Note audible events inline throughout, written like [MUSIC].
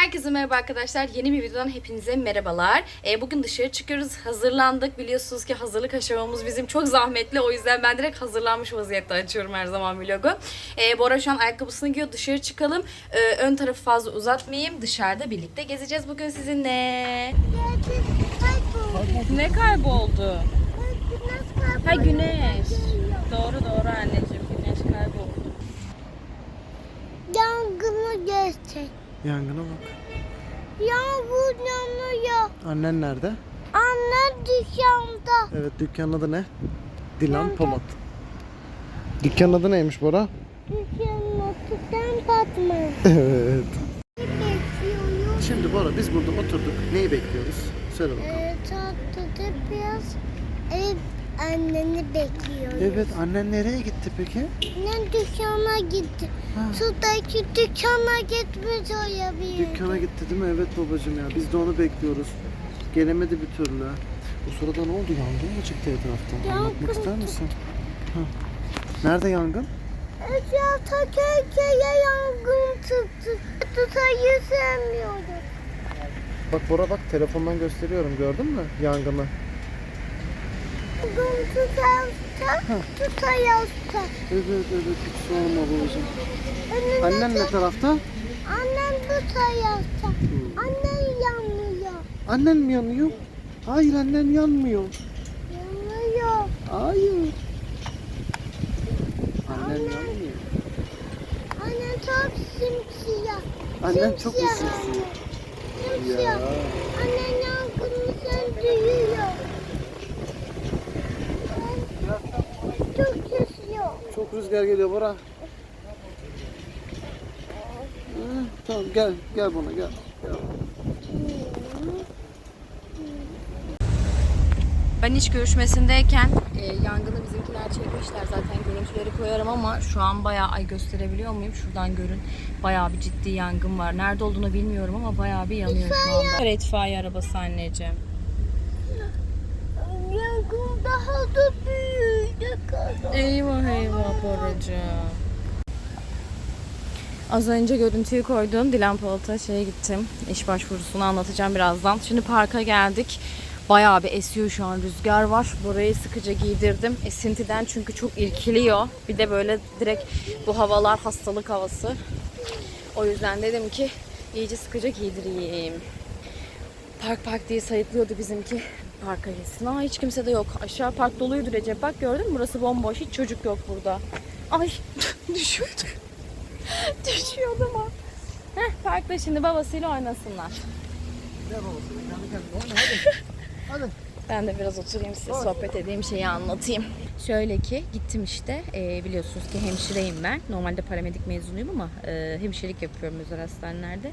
Herkese merhaba arkadaşlar. Yeni bir videodan hepinize merhabalar. Ee, bugün dışarı çıkıyoruz. Hazırlandık. Biliyorsunuz ki hazırlık aşamamız bizim çok zahmetli. O yüzden ben direkt hazırlanmış vaziyette açıyorum her zaman vlogu. Ee, Bora şu an ayakkabısını giyiyor. Dışarı çıkalım. Ee, ön tarafı fazla uzatmayayım. Dışarıda birlikte gezeceğiz bugün sizinle. Ne kayboldu? Ha güneş. Doğru doğru anneciğim. Güneş kayboldu. Yangını göster. Yangına bak. Yağmur yanıyor. Annen nerede? Anne dükkanda. Evet dükkanın adı ne? Dilan Ben- Polat. Dükkanın adı neymiş Bora? Dükkanın otudan batma. [LAUGHS] Evet. Şimdi Bora biz burada oturduk. Neyi bekliyoruz? Söyle bakalım. Ee, tatlıda biraz ev anneni bekliyoruz. Evet annen nereye gitti peki? Annem dükkana gitti. Ha. Sudaki dükkana gitmiş olabilir. Dükkana gitti değil mi? Evet babacığım ya. Biz de onu bekliyoruz. Gelemedi bir türlü. O sırada ne oldu? Yangın mı çıktı etrafta? Yangın Anlatmak ister misin? Ha. Nerede yangın? Etrafta köykeye yangın çıktı. Tutayı sevmiyorum. Bak Bora bak telefondan gösteriyorum gördün mü yangını? Tutayasta. Evet evet hiç sorma babacığım. Annen ne tarafta? Annem bu tarafta. Annem yanmıyor. Annen mi yanıyor? Hayır annen yanmıyor. Yanmıyor. Hayır. Annen yanmıyor. Annem çok simsiyah. Annen çok mu Simsiyah simsiyah? anne. Simsiyah. Annem yangını söndürüyor. Çok kesiyor. Çok rüzgar geliyor Bora. Hı, tamam gel gel bana gel. gel. Ben iş görüşmesindeyken e, yangını bizimkiler çekmişler. Zaten görüntüleri koyarım ama şu an bayağı ay gösterebiliyor muyum? Şuradan görün. Bayağı bir ciddi yangın var. Nerede olduğunu bilmiyorum ama bayağı bir yanıyor şu anda. İtfaiye arabası anneciğim. Yangın daha da büyüyecek. Eyvah eyvah Boracığım. Az önce görüntüyü koydum. Dilan Polat'a şeye gittim. İş başvurusunu anlatacağım birazdan. Şimdi parka geldik. Bayağı bir esiyor şu an rüzgar var. Burayı sıkıca giydirdim. Esintiden çünkü çok irkiliyor. Bir de böyle direkt bu havalar hastalık havası. O yüzden dedim ki iyice sıkıca giydireyim. Park park diye sayıklıyordu bizimki. Parka gitsin. Aa hiç kimse de yok. Aşağı park doluydu Recep. Bak gördün mü? Burası bomboş. Hiç çocuk yok burada. Ay [LAUGHS] düşüyordu. Düşüyordu [LAUGHS] ama. Heh, parkta şimdi babasıyla oynasınlar. [LAUGHS] Ben de biraz oturayım size sohbet edeyim şeyi anlatayım. Şöyle ki gittim işte e, biliyorsunuz ki hemşireyim ben. Normalde paramedik mezunuyum ama e, hemşirelik yapıyorum özel hastanelerde.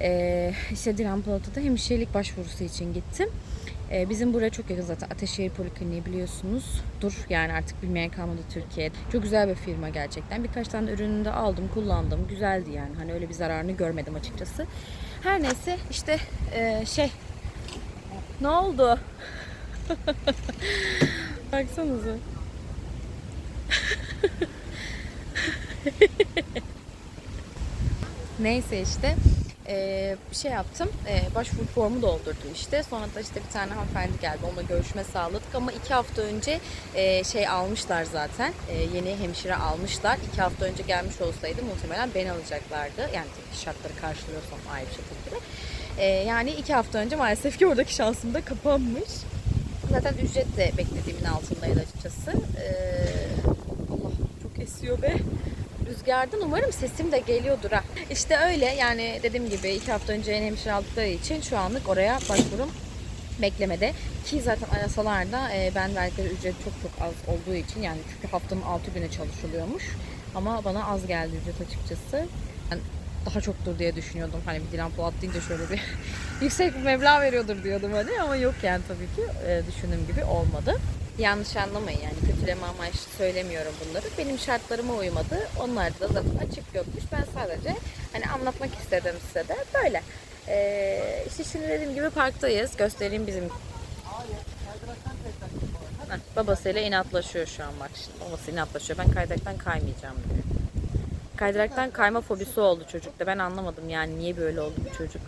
E, işte Dilan Polat'a hemşirelik başvurusu için gittim. E, bizim buraya çok yakın zaten Ateşehir Polikliniği biliyorsunuz. Dur yani artık bilmeyen kalmadı Türkiye'de. Çok güzel bir firma gerçekten. Birkaç tane ürününü de aldım, kullandım. Güzeldi yani. Hani öyle bir zararını görmedim açıkçası. Her neyse işte e, şey ne oldu? [LAUGHS] Baksanıza. [LAUGHS] Neyse işte bir şey yaptım. Eee, başvuru formu doldurdum işte. Sonra da işte bir tane hanımefendi geldi. Onunla görüşme sağladık ama iki hafta önce eee, şey almışlar zaten. Yeni hemşire almışlar. İki hafta önce gelmiş olsaydı muhtemelen beni alacaklardı. Yani şartları karşılıyorsam ayrı şekilde. Yani iki hafta önce maalesef ki oradaki şansım da kapanmış. Zaten ücret de beklediğimin altındaydı açıkçası. Ee, Allah çok esiyor be. Rüzgardan umarım sesim de geliyordur ha. İşte öyle yani dediğim gibi iki hafta önce yeni hemşire aldıkları için şu anlık oraya başvurum beklemede. Ki zaten arasalarda e, ben verdikleri ücret çok çok az olduğu için yani çünkü haftanın 6 günü çalışılıyormuş. Ama bana az geldi ücret açıkçası. Ben daha çoktur diye düşünüyordum. Hani bir Dilan Polat deyince şöyle bir [LAUGHS] yüksek bir meblağ veriyordur diyordum hani ama yok yani tabii ki e, düşündüğüm gibi olmadı. Yanlış anlamayın yani kötüleme amaçlı söylemiyorum bunları. Benim şartlarıma uymadı. Onlar da zaten açık yokmuş. Ben sadece hani anlatmak istedim size de böyle. Ee, işte şimdi dediğim gibi parktayız. Göstereyim bizim Heh, babasıyla inatlaşıyor şu an bak şimdi. Babası inatlaşıyor. Ben kaydıraktan kaymayacağım diyor. Kaydıraktan kayma fobisi oldu çocukta. Ben anlamadım yani niye böyle oldu bu çocuk.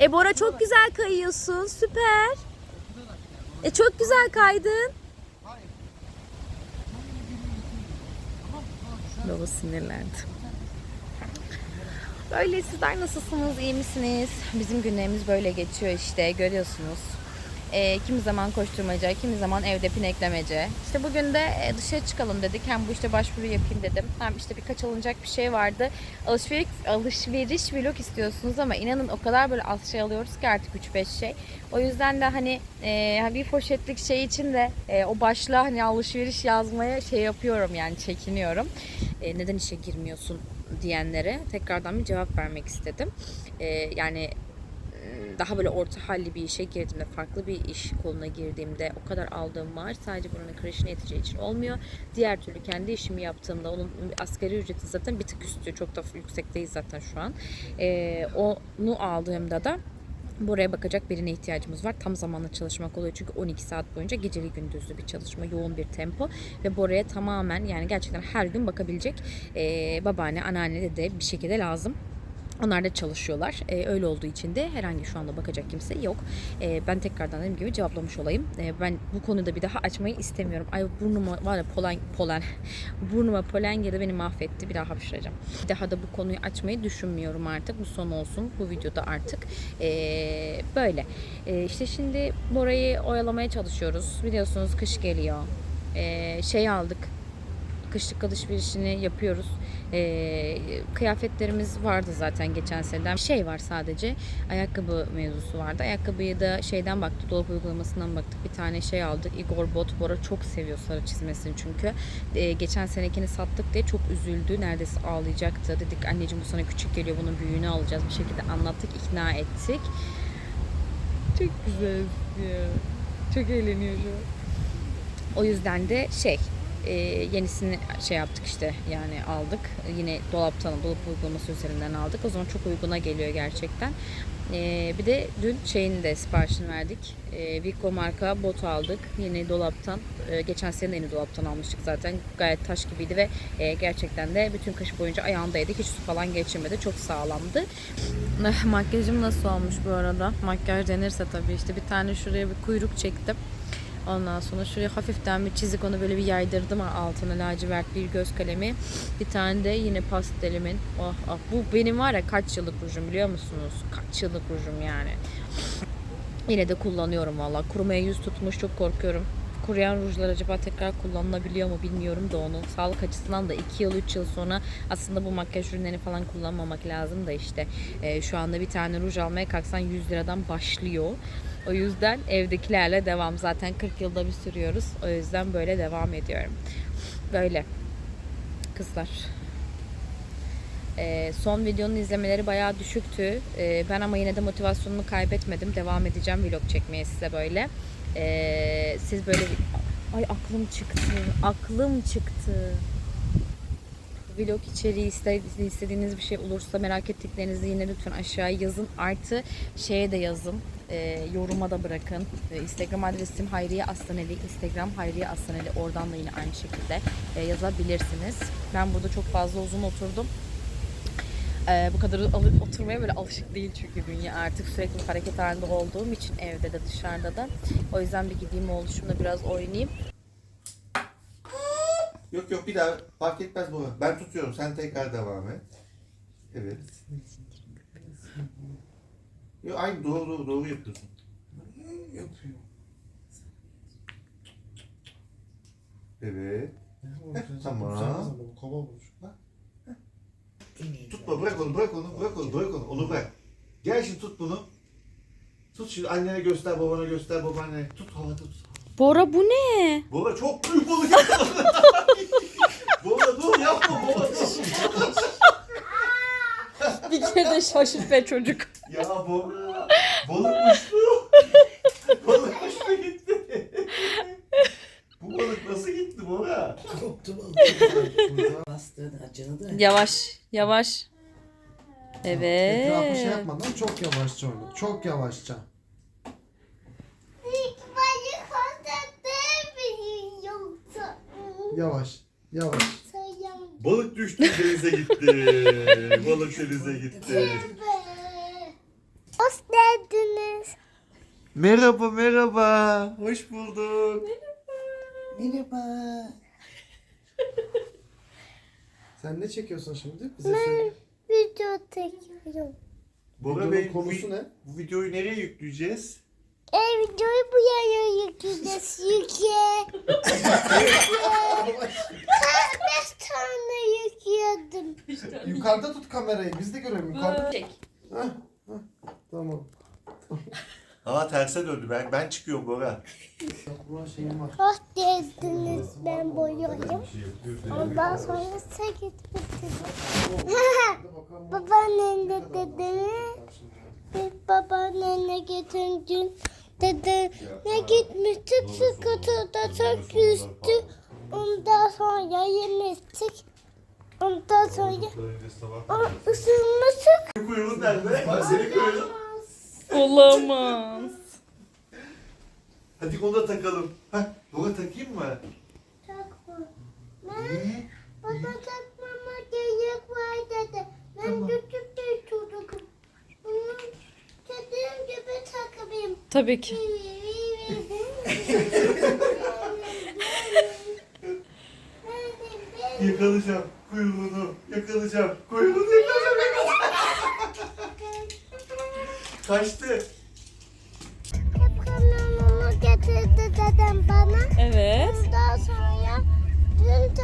E Bora çok güzel kayıyorsun. Süper. E çok güzel kaydın. Baba sinirlendi. Böyle sizler nasılsınız? iyi misiniz? Bizim günlerimiz böyle geçiyor işte görüyorsunuz. Ee, kimi zaman koşturmaca, kimi zaman evde pineklemece. İşte bugün de e, dışarı çıkalım dedik. Hem bu işte başvuru yapayım dedim. Hem işte birkaç alınacak bir şey vardı. Alışveriş, alışveriş vlog istiyorsunuz ama inanın o kadar böyle az şey alıyoruz ki artık 3-5 şey. O yüzden de hani e, bir poşetlik şey için de e, o başlığa hani alışveriş yazmaya şey yapıyorum yani çekiniyorum. E, neden işe girmiyorsun diyenlere tekrardan bir cevap vermek istedim. E, yani e, daha böyle orta halli bir işe girdiğimde, farklı bir iş koluna girdiğimde o kadar aldığım var. Sadece buranın kreşine yeteceği için olmuyor. Diğer türlü kendi işimi yaptığımda onun asgari ücreti zaten bir tık üstü. Çok da yüksekteyiz zaten şu an. E, onu aldığımda da Buraya bakacak birine ihtiyacımız var. Tam zamanlı çalışmak oluyor çünkü 12 saat boyunca geceli gündüzlü bir çalışma, yoğun bir tempo ve Bora'ya tamamen yani gerçekten her gün bakabilecek e, babaanne, anneanne de bir şekilde lazım. Onlar da çalışıyorlar. Ee, öyle olduğu için de herhangi şu anda bakacak kimse yok. Ee, ben tekrardan dediğim gibi cevaplamış olayım. Ee, ben bu konuda bir daha açmayı istemiyorum. Ay burnuma var ya polen, polen. [LAUGHS] burnuma polen girdi beni mahvetti. Bir daha hapşıracağım. Bir daha da bu konuyu açmayı düşünmüyorum artık. Bu son olsun. Bu videoda artık. Ee, böyle. Ee, işte şimdi Bora'yı oyalamaya çalışıyoruz. Biliyorsunuz kış geliyor. Ee, şey aldık kışlık alışverişini yapıyoruz. Ee, kıyafetlerimiz vardı zaten geçen seneden. Şey var sadece ayakkabı mevzusu vardı. Ayakkabıyı da şeyden baktık, dolap uygulamasından baktık. Bir tane şey aldık. Igor Bot. Bora çok seviyor sarı çizmesini çünkü. Ee, geçen senekini sattık diye çok üzüldü. Neredeyse ağlayacaktı. Dedik anneciğim bu sana küçük geliyor bunun büyüğünü alacağız. Bir şekilde anlattık, ikna ettik. Çok güzel ya. Çok eğleniyor şu an. O yüzden de şey e, yenisini şey yaptık işte yani aldık. Yine dolaptan dolap uygulaması üzerinden aldık. O zaman çok uyguna geliyor gerçekten. E, bir de dün şeyin de siparişini verdik. E, Vico marka bot aldık. Yine dolaptan. E, geçen sene de yeni dolaptan almıştık zaten. Gayet taş gibiydi ve e, gerçekten de bütün kış boyunca ayağındaydı. Hiç su falan geçirmedi. Çok sağlamdı. Makyajım nasıl olmuş bu arada? Makyaj denirse tabii işte bir tane şuraya bir kuyruk çektim. Ondan sonra şuraya hafiften bir çizik onu böyle bir yaydırdım altına lacivert bir göz kalemi. Bir tane de yine pastelimin. Oh, oh. Bu benim var ya kaç yıllık rujum biliyor musunuz? Kaç yıllık rujum yani. Yine de kullanıyorum valla. Kurumaya yüz tutmuş çok korkuyorum. Kuruyan rujlar acaba tekrar kullanılabiliyor mu bilmiyorum da onu. Sağlık açısından da 2 yıl 3 yıl sonra aslında bu makyaj ürünlerini falan kullanmamak lazım da işte. Ee, şu anda bir tane ruj almaya kalksan 100 liradan başlıyor. O yüzden evdekilerle devam. Zaten 40 yılda bir sürüyoruz. O yüzden böyle devam ediyorum. Böyle. Kızlar. Ee, son videonun izlemeleri bayağı düşüktü. Ee, ben ama yine de motivasyonumu kaybetmedim. Devam edeceğim vlog çekmeye size böyle. Ee, siz böyle. Ay aklım çıktı. Aklım çıktı. Vlog içeriği iste- istediğiniz bir şey olursa merak ettiklerinizi yine lütfen aşağıya yazın. Artı şeye de yazın. e, yoruma da bırakın. E, Instagram adresim Hayriye Aslaneli. Instagram Hayriye Aslaneli. Oradan da yine aynı şekilde e, yazabilirsiniz. Ben burada çok fazla uzun oturdum. Ee, bu kadar oturmaya böyle alışık değil çünkü bünye artık sürekli hareket halinde olduğum için evde de dışarıda da. O yüzden bir gideyim oluşumda biraz oynayayım. Yok yok bir daha fark etmez bu. Ben tutuyorum sen tekrar devam et. Evet. Yok aynı doğru doğru doğru yapıyorsun. Yapıyor. Evet. tamam. Tamam. Kova bulmuş. Tutma bırak onu bırak onu bırak onu bırak onu onu bırak. Gel şimdi tut bunu. Tut şimdi annene göster babana göster babaannene. Tut havada tut. Bora bu ne? Baba çok büyük balık yakaladı. [LAUGHS] [LAUGHS] Bir kere de şaşırt be çocuk. Ya baba balık uçtu. balık uçtu gitti. Bu balık nasıl gitti baba? Koptu balık. Bastığını acını da Yavaş, yavaş. Etrafı şey Evet. yapmadan çok yavaşça oyna. Çok yavaşça. Yavaş. Yavaş. Balık düştü denize gitti. [LAUGHS] Balık denize gitti. Hoş geldiniz. Merhaba merhaba. Hoş bulduk. Merhaba. Sen ne çekiyorsun şimdi? Bize söyle. Video çekiyorum. Bora Videonun Bey konusu bu, ne? bu videoyu nereye yükleyeceğiz? E videoyu bu yere yükleyeceğiz. Yükle. Beş tane yükledim. Yukarıda tut kamerayı. Biz de görelim. Yukarıda. Çek. Hah, hah. Tamam. Aa terse döndü ben. Ben çıkıyorum Bora. Buran şeyim var. Hoş geldiniz. Ben boyuyorum. Ondan sonra sakit bitirdim. Babaannenle dedemi bir babaannenle geçen gün dede ne gitmiştik skuterda çok yüzdü. Ondan sonra yemiştik. Ondan sonra o ısınmıştık. Kuyruğun nerede? Bak senin kuyruğun. Olamaz. Hadi onu da takalım. Heh, Bora takayım mı? Takma. Ben bana takmama gerek var dedi. Ben küçük bir çocukum. Bunu takayım. Tabii ki. Yakalayacağım kuyruğunu. Yakalayacağım. Kuyruğunu yakalayacağım. Kaçtı. Hep getirdi dedem bana. Evet. Ondan sonra dün de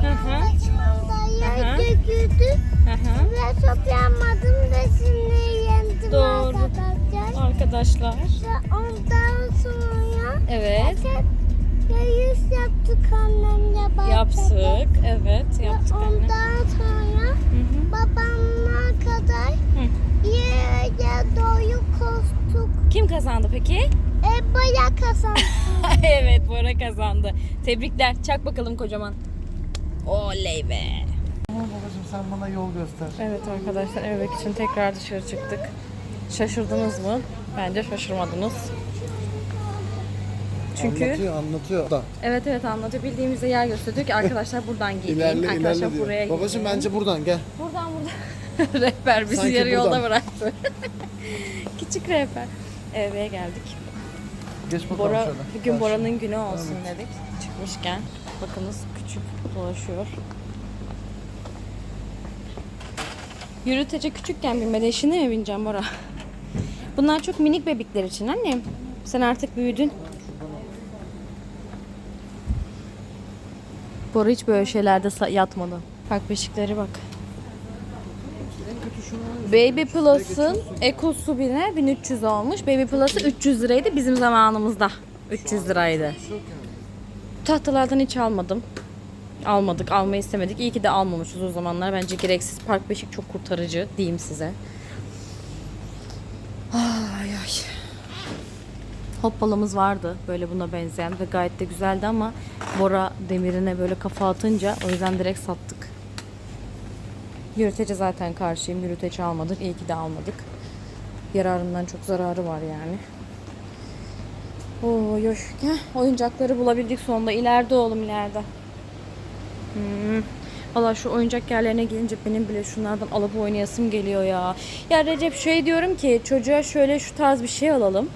Hı hı. saçmamda Hı hı. döküldü. Ve toplayamadım ve şimdi yendim Doğru. arkadaşlar. Arkadaşlar. Ve ondan sonra Evet. hep yarış yaptık annemle babamla. Yaptık. Evet Ve yaptık anne. ondan sonra Hı hı. babamla kadar yere doğru koştuk. Kim kazandı peki? E baya kazandı. [LAUGHS] evet Bora kazandı. Tebrikler. Çak bakalım kocaman. Oley be. Tamam babacığım sen bana yol göster. Evet arkadaşlar eve için tekrar dışarı çıktık. Şaşırdınız mı? Bence şaşırmadınız. Çünkü Anlatıyor anlatıyor. Da. evet evet anlatıyor. Bildiğimizde yer gösteriyor ki arkadaşlar buradan gidin. İlerle arkadaşlar ilerle diyor. buraya Babacığım gidin. bence buradan gel. Buradan buradan. [LAUGHS] rehber bizi Sanki yarı yolda buradan. bıraktı. [LAUGHS] Küçük rehber. Eve geldik. Geç bakalım Bora, şöyle. bugün Karşı. Bora'nın günü olsun dedik. Çıkmışken. Bakınız küçük dolaşıyor. Yürütece küçükken binmedi. Şimdi mi bineceğim Bora? Bunlar çok minik bebekler için annem. Sen artık büyüdün. Bora hiç böyle şeylerde yatmadı. Bak beşikleri bak. Baby Plus'ın Ekosu bine 1300 olmuş. Baby Plus'ı 300 liraydı bizim zamanımızda. 300 liraydı. Tahtalardan hiç almadım. Almadık, almayı istemedik. İyi ki de almamışız o zamanlar. Bence gereksiz. Park Beşik çok kurtarıcı diyeyim size. Ay ay. Hoppalımız vardı böyle buna benzeyen ve gayet de güzeldi ama Bora demirine böyle kafa atınca o yüzden direkt sattık. Yürütece zaten karşıyım. Yürüteci almadık. İyi ki de almadık. Yararından çok zararı var yani. Oo yoş. Gel, oyuncakları bulabildik sonunda. İleride oğlum ileride. Hmm. Valla şu oyuncak yerlerine gelince benim bile şunlardan alıp oynayasım geliyor ya. Ya Recep şey diyorum ki çocuğa şöyle şu tarz bir şey alalım.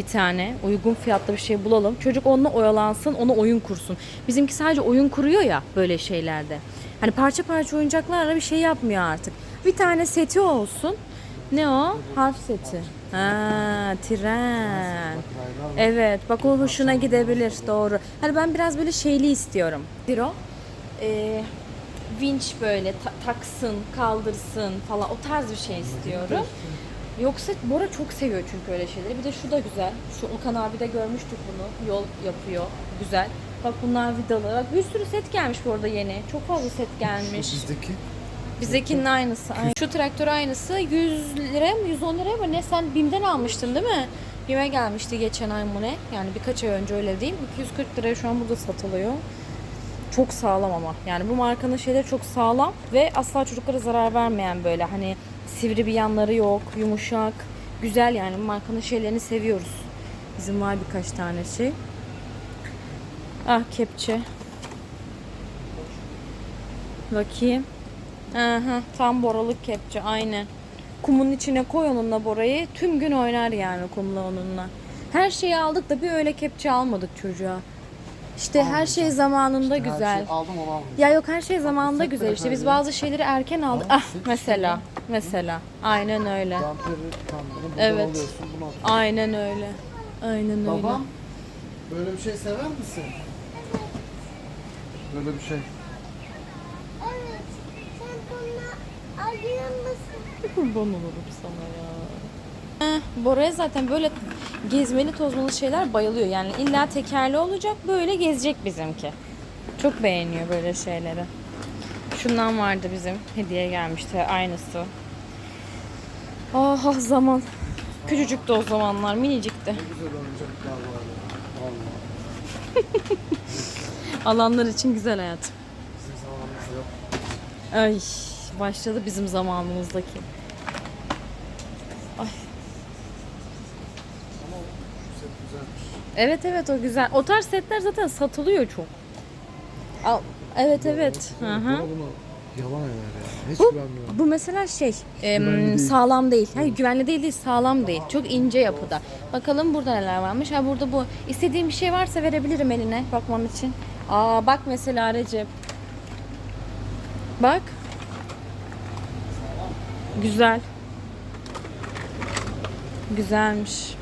Bir tane uygun fiyatlı bir şey bulalım. Çocuk onunla oyalansın, ona oyun kursun. Bizimki sadece oyun kuruyor ya böyle şeylerde. Hani parça parça oyuncaklarla bir şey yapmıyor artık. Bir tane seti olsun. Ne o? Harf seti. Ha, tren. Evet, bak o hoşuna gidebilir. Doğru. Hani ben biraz böyle şeyli istiyorum. Diro. Ee, vinç böyle ta- taksın, kaldırsın falan o tarz bir şey istiyorum. Yoksa Bora çok seviyor çünkü öyle şeyleri. Bir de şu da güzel. Şu Okan abi de görmüştük bunu. Yol yapıyor. Güzel. Bak bunlar vidalı. Bak bir sürü set gelmiş bu arada yeni. Çok fazla set gelmiş. Bizdeki. Bizdekinin aynısı. Aynı. Şu traktör aynısı 100 lira mı 110 lira mı ne? Sen BİM'den almıştın değil mi? BİM'e gelmişti geçen ay mı ne? Yani birkaç ay önce öyle mi? 240 liraya şu an burada satılıyor. Çok sağlam ama. Yani bu markanın şeyleri çok sağlam ve asla çocuklara zarar vermeyen böyle hani sivri bir yanları yok, yumuşak, güzel yani markanın şeylerini seviyoruz. Bizim var birkaç tane şey. Ah kepçe. Bakayım. Aha, tam boralık kepçe aynen. Kumun içine koy onunla borayı. Tüm gün oynar yani kumla onunla. Her şeyi aldık da bir öyle kepçe almadık çocuğa. İşte her şey zamanında Her güzel. şeyi aldım onu. Ya yok her şey zamanında Set güzel. İşte biz bazı şeyleri erken aldık. Ah mesela. Mesela. Aynen öyle. Damperi buradan Evet. alıyorsun bunu atıyorsun. Aynen öyle. Aynen öyle. Babam böyle bir şey sever misin? Böyle bir şey. Evet. Sen bunu alıyor musun? Kurban olurum sana ya. Bora'ya zaten böyle gezmeli tozmalı şeyler bayılıyor. Yani illa tekerli olacak böyle gezecek bizimki. Çok beğeniyor böyle şeyleri. Şundan vardı bizim. Hediye gelmişti. Aynısı. Ah ah zaman. Küçücüktü o zamanlar. Minicikti. [LAUGHS] Alanlar için güzel hayat. Ay başladı bizim zamanımızdaki. Ay. Ama o şu set güzelmiş. Evet evet o güzel. O tarz setler zaten satılıyor çok. Al. Evet evet. Hı hı. Bana bunu yalan eder ya. Hiç Bu, güvenmiyorum. bu mesela şey em, Güvenli değil. sağlam değil. Hayır güvenli değil değil sağlam değil. Çok ince yapıda. Bakalım burada neler varmış. Ha burada bu. İstediğin bir şey varsa verebilirim eline bakman için. Aa bak mesela Recep. Bak. Güzel. Güzelmiş.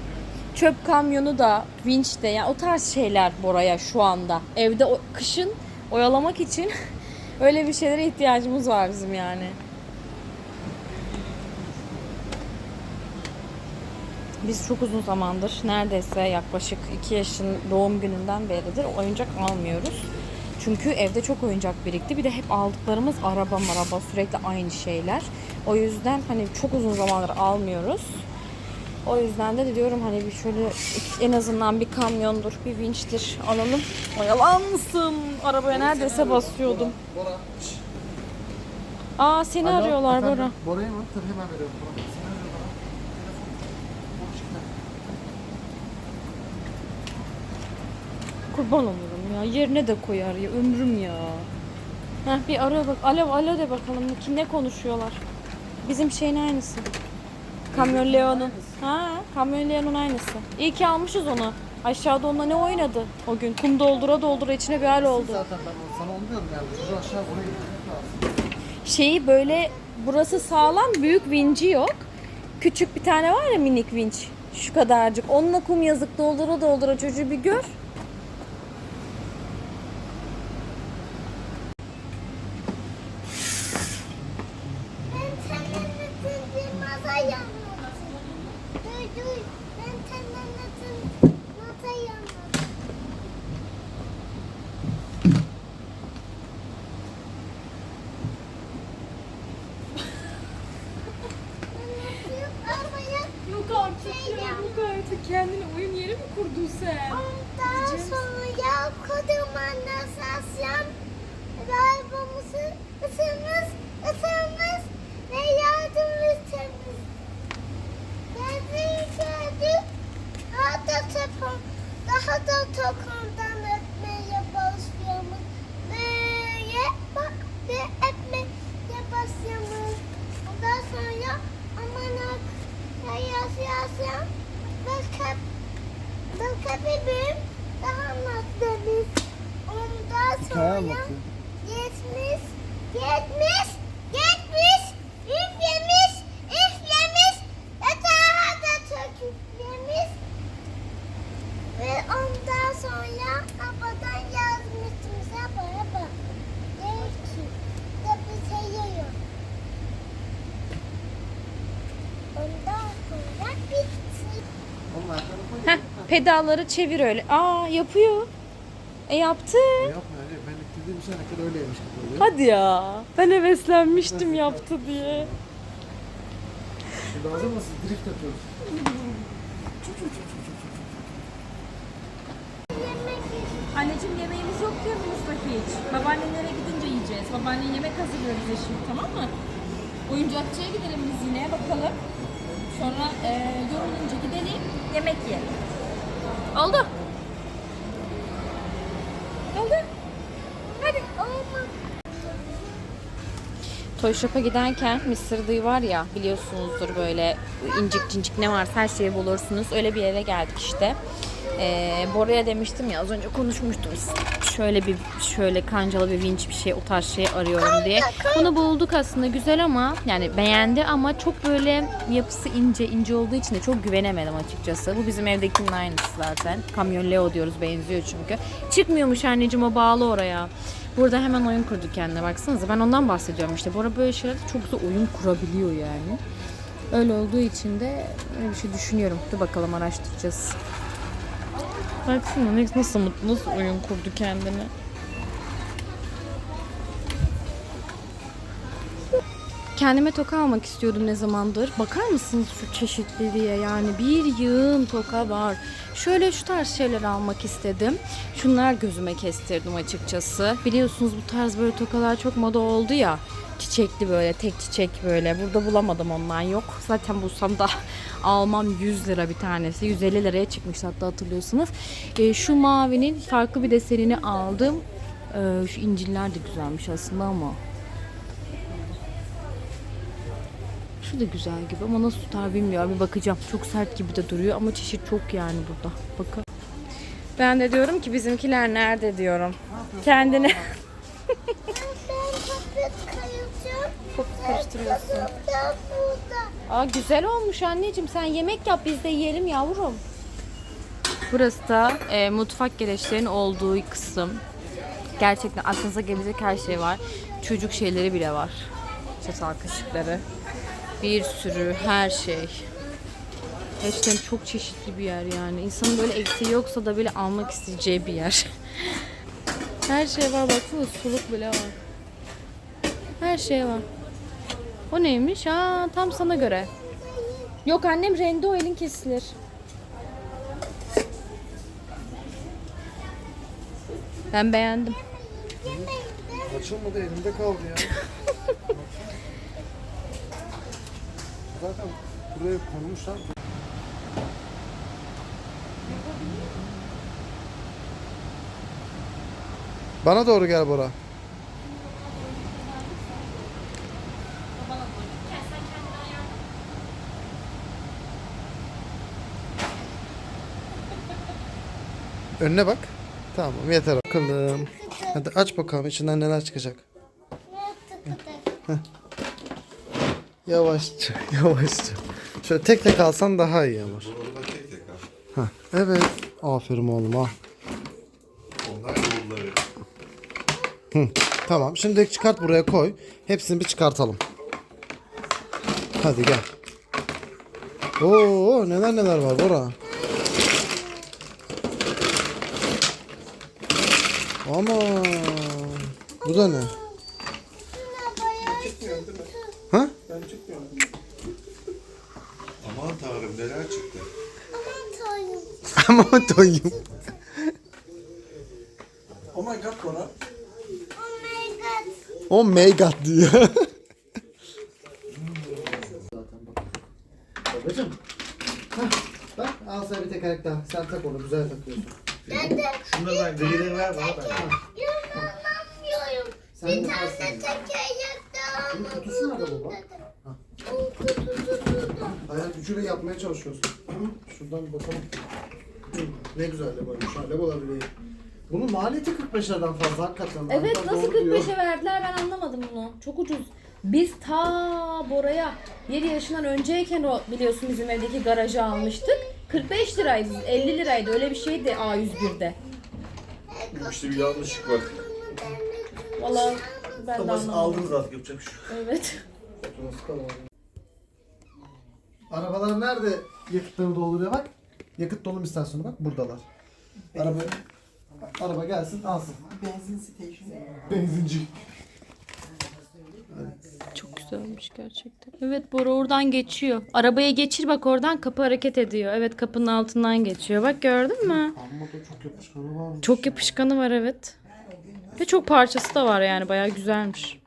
Çöp kamyonu da, vinç de yani o tarz şeyler Bora'ya şu anda. Evde o, kışın oyalamak için [LAUGHS] öyle bir şeylere ihtiyacımız var bizim yani. Biz çok uzun zamandır neredeyse yaklaşık 2 yaşın doğum gününden beridir oyuncak almıyoruz. Çünkü evde çok oyuncak birikti. Bir de hep aldıklarımız araba maraba sürekli aynı şeyler. O yüzden hani çok uzun zamandır almıyoruz. O yüzden de diyorum hani bir şöyle en azından bir kamyondur, bir vinçtir alalım. Oyalansın. Arabaya neredeyse basıyordum. Bora. Aa seni Alo, arıyorlar efendim? Bora. Bora'yı mı? Tabii hemen veriyorum. Bora. Seni arıyorlar. Kurban olurum ya. Yerine de koyar ya. Ömrüm ya. Heh, bir ara bak. Alo alo de bakalım. Kim ne konuşuyorlar? Bizim şeyin aynısı. Kamyon Leon'un. Ha, Kamyon Leon'un aynısı. İyi ki almışız onu. Aşağıda onunla ne oynadı o gün? Kum doldura doldura içine bir hal oldu. Zaten ben sana onu diyorum yani. Şurada aşağı oraya gitmek lazım. Şeyi böyle burası sağlam büyük vinci yok. Küçük bir tane var ya minik vinç. Şu kadarcık. Onunla kum yazık doldura doldura çocuğu bir gör. Ben senin anlatınca masayı anlatayım. Dur dur. Ben senin anlatınca masayı anlatayım. Anlatıyorum ama ya Yok artık Şey ya. yok artık. Kendine oyun yeri mi kurdun sen? Ondan sonra kocaman nasasyan raybamızı ısırmış, ısırmış ve yardım istemiş. Geldiği geldi, daha da topun, daha da topundan öpmeye başlıyormuş. Böyle bak ve öpmeye başlıyormuş. Ondan sonra aman yas yas yas başka Bakabilirim. Daha anlattınız. Ondan Hikaye sonra anlatıyor. yetmiş, yetmiş, yetmiş, üflemiş, üflemiş, yatağa da çok üflemiş. Ve ondan sonra abadan yazmıştım. Sabah bak. Der ki, da bir şey yiyor. Ondan sonra bitti. Oğlum ayaklarını koy. Heh, pedalları çevir öyle. Aa yapıyor. E yaptı. Yapma öyle. Ben yüklediğim sene kadar öyleymiş gibi oluyor. Hadi ya. Ben heveslenmiştim yaptı diye. Şimdi hazır mısın? Drift yapıyoruz. Anneciğim yemeğimiz yok ki Mustafa hiç. Babaannelere gidince yiyeceğiz. Babaannen yemek hazırlıyor bize şimdi tamam mı? Oyuncakçıya gidelim biz yine bakalım. Sonra e, yorulunca gidelim yemek yiyelim. Oldu. Oldu. Hadi. olmaz. Toy Shop'a giderken Mr. Dee var ya biliyorsunuzdur böyle incik cincik ne varsa her şeyi bulursunuz. Öyle bir yere geldik işte. Ee, Bora'ya demiştim ya az önce konuşmuştum. Şöyle bir şöyle kancalı bir vinç bir şey o tarz şey arıyorum diye. Bunu bulduk aslında güzel ama yani beğendi ama çok böyle yapısı ince ince olduğu için de çok güvenemedim açıkçası. Bu bizim evdekinin aynısı zaten. Kamyon Leo diyoruz benziyor çünkü. Çıkmıyormuş anneciğim o bağlı oraya. Burada hemen oyun kurdu kendine baksanıza. Ben ondan bahsediyorum işte. Bora böyle şeylerde çok güzel oyun kurabiliyor yani. Öyle olduğu için de öyle bir şey düşünüyorum. Dur bakalım araştıracağız. Baksana ne- nasıl mutlu, nasıl oyun kurdu kendine. Kendime toka almak istiyordum ne zamandır. Bakar mısınız şu çeşitliliğe yani bir yığın toka var. Şöyle şu tarz şeyler almak istedim. Şunlar gözüme kestirdim açıkçası. Biliyorsunuz bu tarz böyle tokalar çok moda oldu ya. Çiçekli böyle tek çiçek böyle. Burada bulamadım ondan yok. Zaten bulsam da [LAUGHS] almam 100 lira bir tanesi. 150 liraya çıkmıştı hatta hatırlıyorsunuz. Ee, şu mavinin farklı bir desenini aldım. Ee, şu inciller de güzelmiş aslında ama Şu da güzel gibi ama nasıl tutar bilmiyorum. Bir bakacağım. Çok sert gibi de duruyor ama çeşit çok yani burada. Bakın. Ben de diyorum ki bizimkiler nerede diyorum. Kendine. Kopuk karıştırıyorsun. Ben burada. Aa güzel olmuş anneciğim. Sen yemek yap biz de yiyelim yavrum. Burası da e, mutfak gereçlerinin olduğu kısım. Gerçekten aklınıza gelecek her şey var. Çocuk şeyleri bile var. Çatal kaşıkları. Bir sürü her şey. Gerçekten çok çeşitli bir yer yani. İnsanın böyle eksiği yoksa da bile almak isteyeceği bir yer. [LAUGHS] her şey var baksana suluk bile var. Her şey var. O neymiş? Aa tam sana göre. Yok annem rende o elin kesilir. Ben beğendim. Açılmadı elimde kaldı ya. [LAUGHS] Zaten buraya konmuşlar. Bana doğru gel Bora. Önüne bak. Tamam yeter. Bakalım. Hadi aç bakalım içinden neler çıkacak. Ne? Yavaşça, [LAUGHS] yavaşça. Şöyle tek tek alsan daha iyi ama. Orada tek tek al. Heh, evet. Aferin oğlum ha. Onlar yolları. Hı, tamam. Şimdi çıkart buraya koy. Hepsini bir çıkartalım. Hadi gel. Oo neler neler var Bora. Ama bu da ne? Ha? Aman tanrım neler çıktı. Aman tanrım. Aman tanrım. Oh my god, Bora. Oh my god. Oh my god diyor. Babacım. Bak al sana bir tekerlek daha. Sen tak onu güzel takıyorsun. Şunlardan grileri ver bana ben. Yorumlamıyorum. Sen Bir de tane kalsın. tekerlek daha Bunun almalıyım kutusu nerede baba? dedim. O kutusu burada. Hayal gücüyle yapmaya çalışıyorsun. [CLEARS THROAT] Şuradan bir bakalım. Ne güzel Lebo'ymuş ha. Lebo'lar bile iyi. Bunun maliyeti 45 liradan fazla hakikaten. Evet Hakan nasıl doğru diyor. 45'e verdiler ben anlamadım bunu. Çok ucuz. Biz ta Bora'ya 7 yaşından önceyken o biliyorsun bizim evdeki garajı almıştık. 45 liraydı, 50 liraydı öyle bir şeydi A101'de. İşte bir yanlışlık var. Vallahi ben de anlamadım. aldınız artık yapacak bir şey yok. Evet. Faturası kalmadı. Arabalar nerede yakıtlarını dolduruyor bak. Yakıt dolum istasyonu bak buradalar. Araba araba gelsin alsın. Benzin station. Benzinci. Çok güzelmiş gerçekten. Evet Bora oradan geçiyor. Arabaya geçir bak oradan kapı hareket ediyor. Evet kapının altından geçiyor. Bak gördün mü? Amma da çok yapışkanı var. Çok yapışkanı var evet. Ve çok parçası da var yani bayağı güzelmiş.